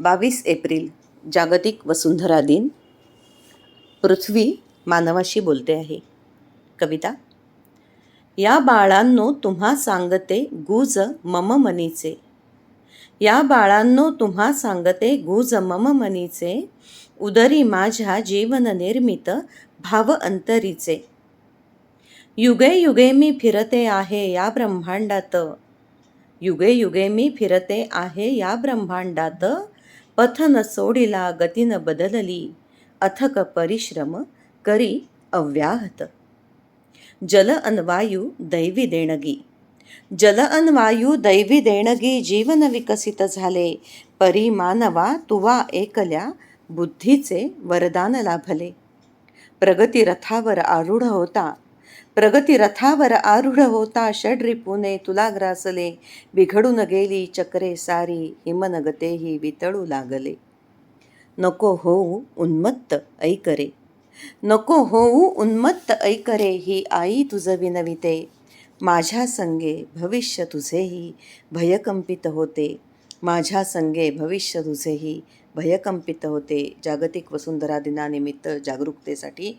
बावीस एप्रिल जागतिक वसुंधरा दिन पृथ्वी मानवाशी बोलते आहे. कविता या बाळांनो तुम्हा सांगते गुज मम मनीचे. या बाळांनो तुम्हा सांगते गुज मम मनीचे. उदरी माझ्या जीवन निर्मित भाव अंतरीचे. युगे युगे मी फिरते आहे या ब्रह्मांडात. युगे युगे मी फिरते आहे या ब्रह्मांडात. पथ न सोडिला गतीन बदलली. अथक परिश्रम करी अव्याहत. जल अनवायू दैवी देणगी. जल अनवायू दैवी देणगी जीवन विकसित झाले. परी मानवा तुवा एकल्या बुद्धीचे वरदान लाभले. प्रगती रथावर आरूढ होता. प्रगती रथावर आरूढ होता षड्रिपुने तुला ग्रासले. बिघडून गेली चक्रे सारी हिमनगतेही वितळू लागले. नको होऊ उन्मत्त ऐकरे. नको होऊ उन्मत्त ऐकरे ही आई तुझं विनविते. माझ्या संगे भविष्य तुझेही भयकंपित होते. माझ्या संगे भविष्य तुझेही भयकंपित होते. जागतिक वसुंधरा दिनानिमित्त जागरूकतेसाठी